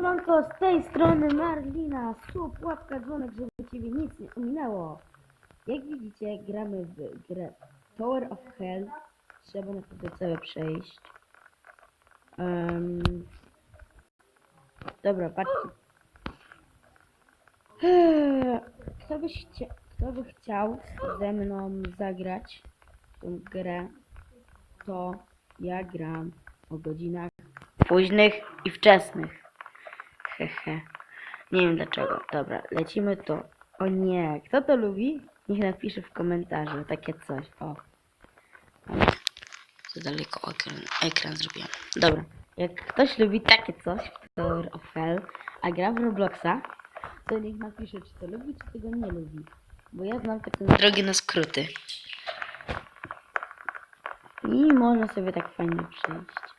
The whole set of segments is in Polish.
Siemanko, z tej strony Marlina, słup, łapka, dzwonek, żeby Ciebie nic nie ominęło. Jak widzicie, gramy w grę Tower of Hell. Trzeba naprawdę całe przejść. Em, dobra, patrzcie. Eee, Kto, byś chcia, kto by chciał ze mną zagrać tą grę, to ja gram o godzinach późnych i wczesnych. Hehe. Nie wiem dlaczego. Dobra, lecimy to. O nie, kto to lubi? Niech napisze w komentarzu takie coś. O. Za daleko ekran, ekran zrobiłem. Dobra. Jak ktoś lubi takie coś, Tower of Hell, a gra w Robloxa, to niech napisze, czy to lubi, czy tego nie lubi. Bo ja znam taką drogę na skróty. I można sobie tak fajnie przejść.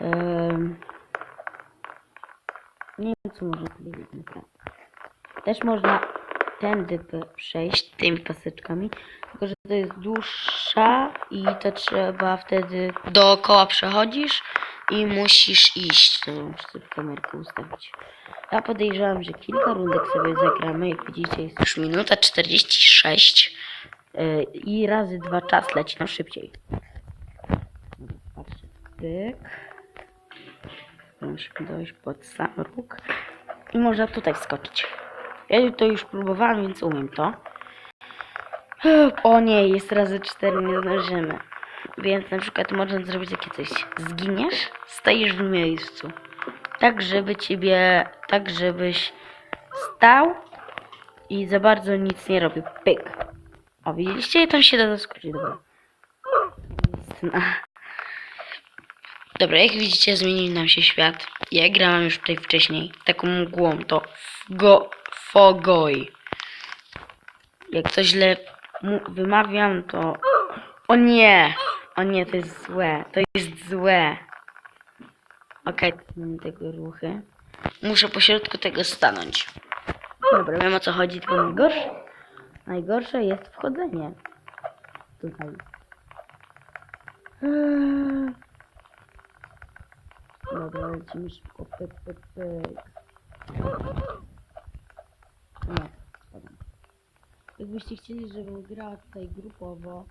Em, nie wiem, co można powiedzieć naprawdę. Też można tędy przejść tymi paseczkami, tylko że to jest dłuższa i to trzeba wtedy dookoła przechodzisz i musisz iść. To muszę sobie kamerkę ustawić. Ja podejrzewam, że kilka rundek sobie zagramy. Jak widzicie, jest już minuta 46 yy, i razy dwa czas leci nam szybciej. Patrzcie, tyk. Musimy dojść pod sam róg. I można tutaj wskoczyć. Ja to już próbowałam, więc umiem to. O nie, jest razy cztery, nie zdążymy. Więc na przykład można zrobić takie coś. Zginiesz, stajesz w miejscu. Tak, żeby ciebie, tak żebyś stał i za bardzo nic nie robił. Pyk. O, widzieliście? Tam się da zaskoczyć, dobra. Dobra, jak widzicie, zmienił nam się świat. Ja grałam już tutaj wcześniej taką mgłą, to go, Fogoi. Jak coś źle wymawiam, to... O nie! O nie, to jest złe. To jest złe. Okej, okay, tego ruchy. Muszę po środku tego stanąć. Dobra, wiem o co chodzi, tylko najgorsze, najgorsze jest wchodzenie. Tutaj. Eee. Dobra, lecimy szybko. Pyk, pyk, pyk. Nie, spadam. Jakbyście chcieli, żebym grała tutaj grupowo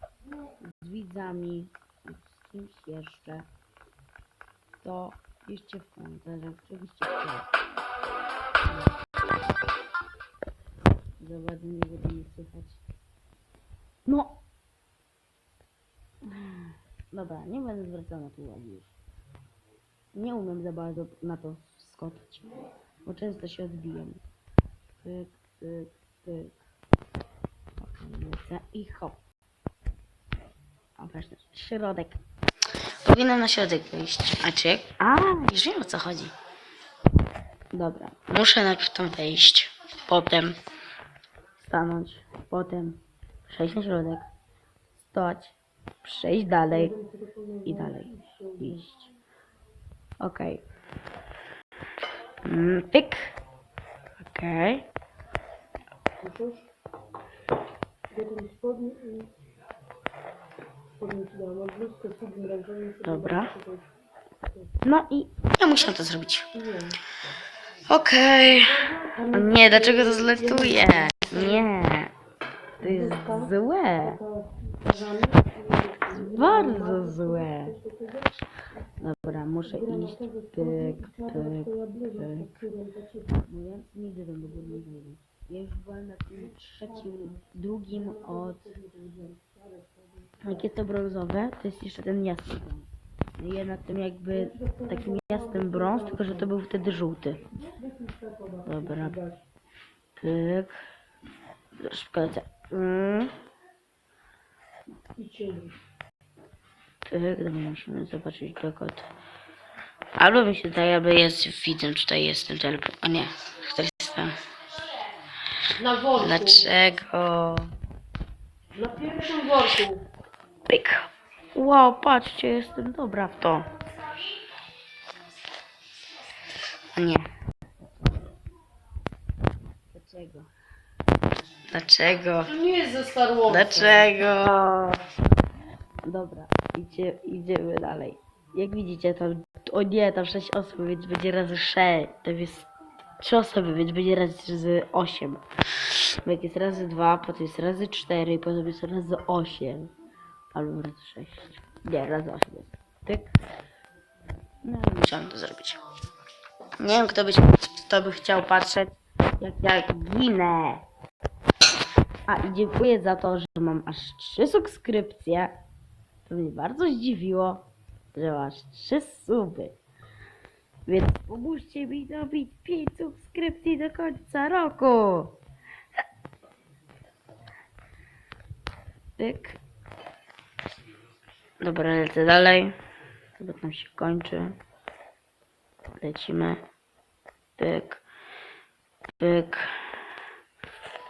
z widzami, z kimś jeszcze, to piszcie w komentarzach, czy byście chcieli. Za bardzo nie będę nie słychać. No! Dobra, nie będę zwracał na to uwagi już. Nie umiem za bardzo na to skoczyć, bo często się odbijam. Pyk, pyk, pyk. I hop. O, właśnie, środek. Powinnam na środek wejść. A czy? A, już wiem o co chodzi. Dobra. Muszę najpierw tam wejść. Potem stanąć. Potem przejść na środek. Stać. Przejść dalej. I dalej. Iść. Okej. Mm, Pyk. Okej. Sobie Dobra. No i ja musiałam to zrobić. Okej. O nie, dlaczego to zletuje? Nie. To jest złe. Bardzo złe. Dobra, muszę iść. Pyk, pyk, pyk. No ja nigdy do tego nie wejdę. Ja już byłem na tym trzecim, drugim od... Jak jest to brązowe, to jest jeszcze ten jasny brąz. No Ja na tym jakby takim jasnym brąz, tylko że to był wtedy żółty. Dobra. Pyk. Szybko lecę. Mm. Pyk, musimy zobaczyć dokąd. Albo mi się zdaje, albo jest widzę, tutaj jestem teleport. O nie, ktoś jest tam. Na worku. Dlaczego? Na pierwszym worku. Pyk. Wow, patrzcie, jestem dobra w to. O nie. Dlaczego? Dlaczego? To nie jest ze Star Warsa. Dlaczego? Dobra, idzie, idziemy dalej. Jak widzicie, to O nie, tam 6 osób, więc będzie razy 6. To jest 3 osoby, więc będzie razy 8. Bo jak jest razy 2, potem jest razy 4, potem jest razy 8. Albo razy 6. Nie, razy 8 jest. Tyk. No, musiałem to zrobić. Nie wiem, kto by, kto by chciał patrzeć, jak ja ginę. A i dziękuję za to, że mam aż 3 subskrypcje. To mnie bardzo zdziwiło, że masz 3 suby. Więc pomóżcie mi dobić 5 subskrypcji do końca roku. Tyk. Dobra, lecę dalej. Chyba tam się kończy. Lecimy. Pyk. Pyk.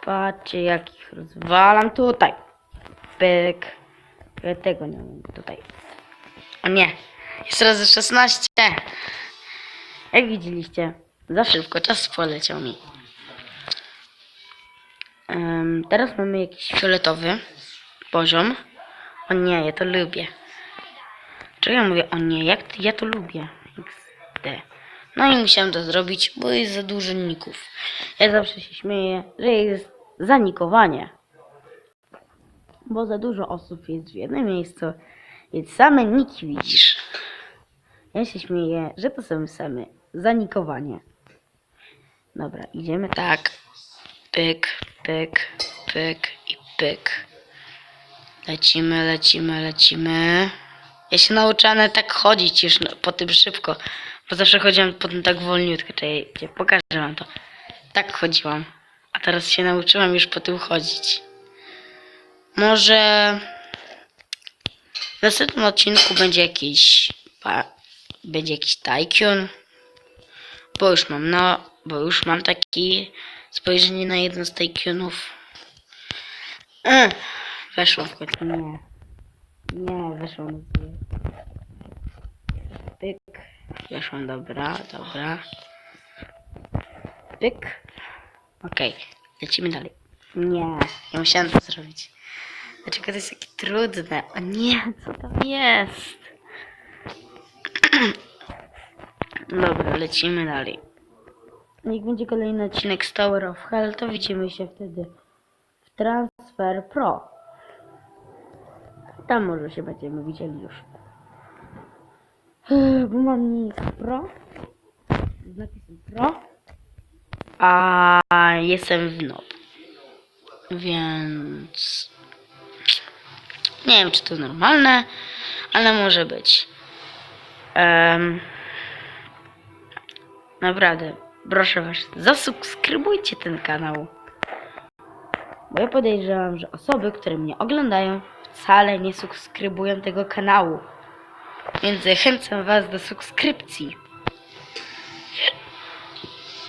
Patrzcie, jak ich rozwalam tutaj. Pyk. Ja tego nie mam tutaj. O nie. Jeszcze razy 16. Jak widzieliście, za szybko czas poleciał mi. Em, teraz mamy jakiś fioletowy poziom. O nie, ja to lubię. Czego ja mówię? O nie, jak ja to lubię. XD. No i musiałem to zrobić, bo jest za dużo ników. Ja zawsze się śmieję, że jest zanikowanie. Bo za dużo osób jest w jednym miejscu, więc same niki widzisz. Ja się śmieję, że to są same zanikowanie. Dobra, idziemy tak. Pyk, pyk, pyk i pyk. Lecimy, lecimy, lecimy. Ja się nauczyłem tak chodzić już po tym szybko. Bo zawsze chodziłam po tym tak wolniutko. Czekajcie, pokażę wam to. Tak chodziłam. A teraz się nauczyłam już po tym chodzić. Może w następnym odcinku będzie jakiś będzie jakiś Tycoon. Bo już mam no, bo już mam taki spojrzenie na jeden z Tycoonów. E, weszło w końcu. Nie. Nie, weszło na. Pyk. Weszłam, dobra, dobra. Pyk. Okej, lecimy dalej. Nie, ja musiałam to zrobić. Dlaczego to jest takie trudne? O nie, co tam jest? Dobra, lecimy dalej. Jak będzie kolejny odcinek z Tower of Hell, to widzimy się wtedy w Transfer Pro. Tam może się będziemy widzieli już. Bo mam nick Pro. Z napisem Pro. A jestem w Nob. Więc... Nie wiem, czy to normalne, ale może być. Em, naprawdę, proszę was, zasubskrybujcie ten kanał. Bo ja podejrzewam, że osoby, które mnie oglądają, wcale nie subskrybują tego kanału. Więc zachęcam was do subskrypcji.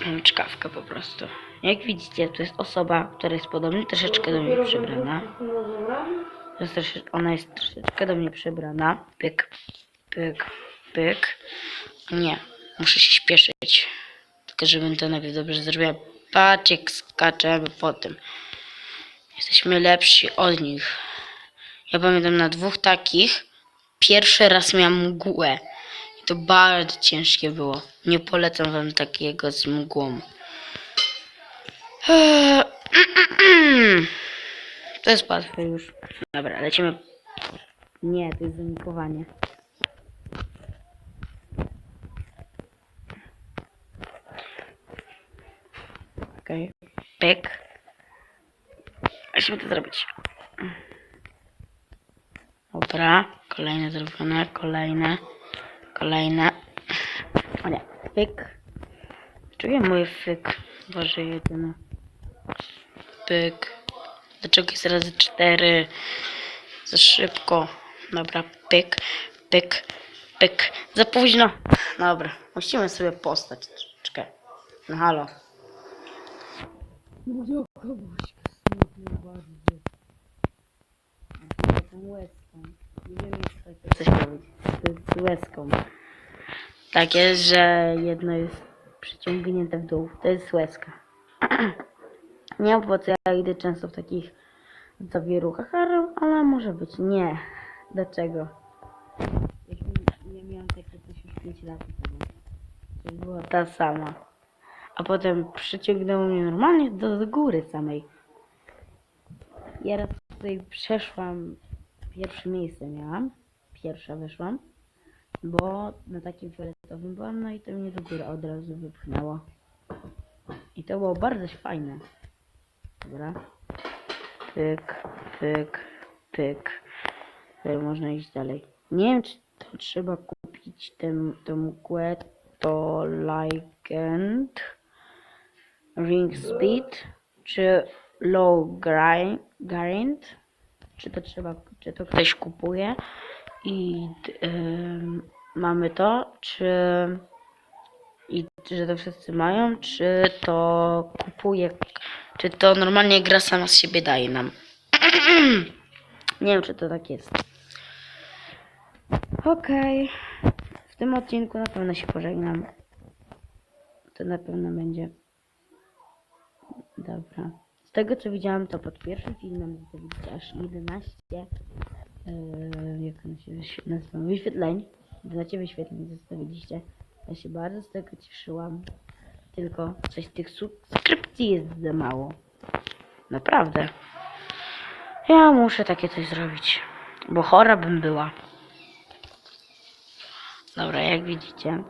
Mam czkawkę po prostu. Jak widzicie, to jest osoba, która jest podobnie troszeczkę do mnie przybrana. Jest ona jest troszeczkę do mnie przybrana. Pyk, pyk, pyk. Nie, muszę się śpieszyć. Tylko żebym to najpierw dobrze zrobiła. Patrz jak skaczemy po tym. Jesteśmy lepsi od nich. Ja pamiętam na dwóch takich. Pierwszy raz miałam mgłę. I to bardzo ciężkie było. Nie polecam wam takiego z mgłą. Eee, To jest łatwe już. Dobra, lecimy. Nie, to jest zanikowanie. Okej. Pyk. Musimy to zrobić. Dobra, kolejne zrobione, kolejne, kolejne. O nie, pyk. Czuję mój fyk. Boże jedyny. Pyk. Dlaczego jest razy cztery? Za szybko. Dobra, pyk, pyk, pyk. Za późno. Dobra, musimy sobie postać troszeczkę. No halo. Bardzo. Taką łezką. Nie wiem jak coś powiedzieć. Jest łezką. Tak jest, że jedno jest przyciągnięte w dół. To jest łezka. Nie wiem po co ja idę często w takich zawieruchach, ale, może być. Nie. Dlaczego? Nie miałam takie coś już 5 lat temu. To była ta sama. A potem przyciągnęło mnie normalnie do, do góry samej. Ja raz tutaj przeszłam, pierwsze miejsce miałam, pierwsza wyszłam, bo na takim fioletowym byłam, no i to mnie do góry od razu wypchnęło. I to było bardzo fajne. Dobra. Pyk, pyk, pyk. Tutaj można iść dalej. Nie wiem, czy to trzeba kupić tę, mgłę, to Legend Ring Speed, czy Low grind, czy to trzeba, czy to ktoś kupuje i ym, mamy to, czy i że to wszyscy mają, czy to kupuje, czy to normalnie gra sama z siebie daje nam. Nie wiem, czy to tak jest. Okej. W tym odcinku na pewno się pożegnam. To na pewno będzie. Dobra. Z tego co widziałam, to pod pierwszym filmem zostawiliście aż 11 yy, jak ono się nazywa? Wyświetleń. 11 wyświetleń zostawiliście. Ja się bardzo z tego cieszyłam. Tylko coś tych subskrypcji jest za mało. Naprawdę. Ja muszę takie coś zrobić. Bo chora bym była. Dobra, jak widzicie.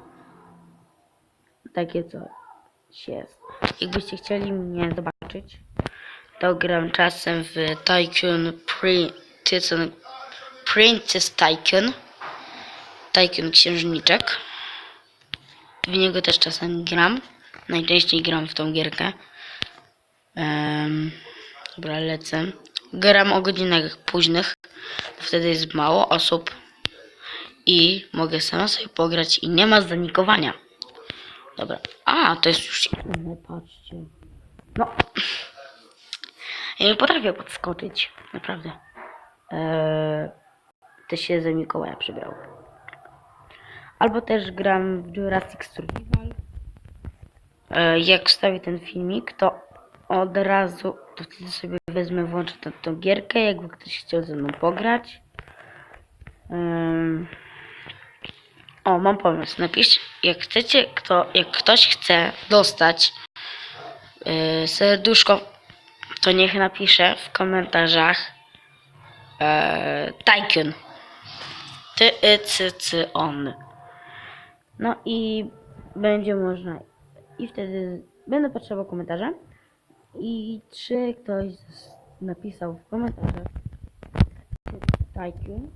Takie coś jest. Jakbyście chcieli mnie zobaczyć, to gram czasem w Tycoon Pri Tycoon Princess Tycoon. Tycoon Księżniczek. W niego też czasem gram. Najczęściej gram w tą gierkę. Em, dobra, lecę. Gram o godzinach późnych, wtedy jest mało osób i mogę sama sobie pograć i nie ma zanikowania. Dobra. A, to jest już inne, patrzcie. No. Ja nie potrafię podskoczyć, naprawdę. Eee, się za Mikołaja przybrał. Albo też gram w Jurassic Survival. E, jak wstawię ten filmik, to od razu, to wtedy sobie wezmę, włączę tę, tą gierkę, jakby ktoś chciał ze mną pograć. Em, o, mam pomysł. Napisz, jak chcecie, kto, jak ktoś chce dostać yy, serduszko, to niech napisze w komentarzach yy, Tycoon. Ty, y, cy, cy, on. No i będzie można. I wtedy będę potrzebował komentarza. I czy ktoś napisał w komentarzach Tycoon,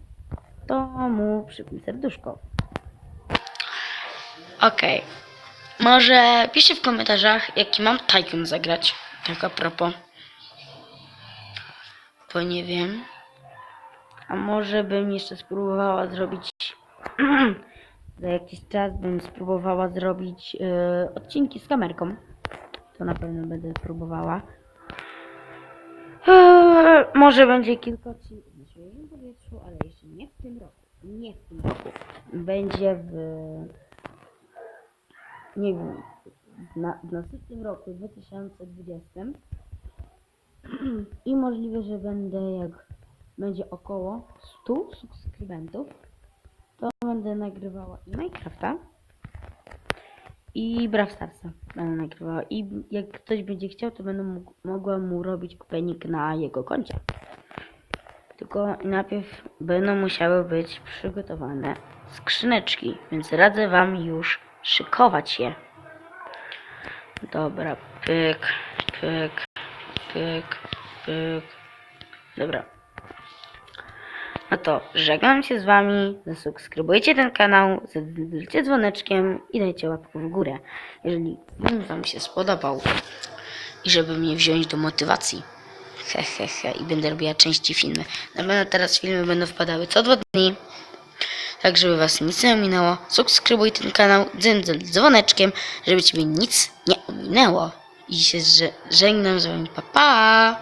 to mu przypnę serduszko. Okej. Może piszcie w komentarzach, jaki mam Tycoon zagrać. Tak a propos. Bo nie wiem. A może bym jeszcze spróbowała zrobić... Za jakiś czas bym spróbowała zrobić e, odcinki z kamerką. To na pewno będę próbowała. Eee, może będzie kilka odcinków powietrzu, ale jeszcze nie w tym roku. Nie w tym roku. Będzie w nie wiem, na, w następnym roku, 2020 i możliwe, że będę jak będzie około 100 subskrybentów, to będę nagrywała i Minecrafta i Brawl Starsa będę nagrywała i jak ktoś będzie chciał, to będę mogła mu robić kupenik na jego koncie. Tylko najpierw będą musiały być przygotowane skrzyneczki, więc radzę wam już szykować je. Dobra, pyk, pyk, pyk, pyk. Dobra. No to żegnam się z wami, zasubskrybujcie ten kanał, zadajcie dzwoneczkiem i dajcie łapkę w górę, jeżeli film wam się spodobał i żeby mnie wziąć do motywacji. He, he, he. I będę robiła części filmy. Na pewno teraz filmy będą wpadały co dwa dni. Tak, żeby was nic nie ominęło. Subskrybuj ten kanał dzyn, dzwoneczkiem, żeby ciebie nic nie ominęło. I się żegnam z wami. Pa, pa!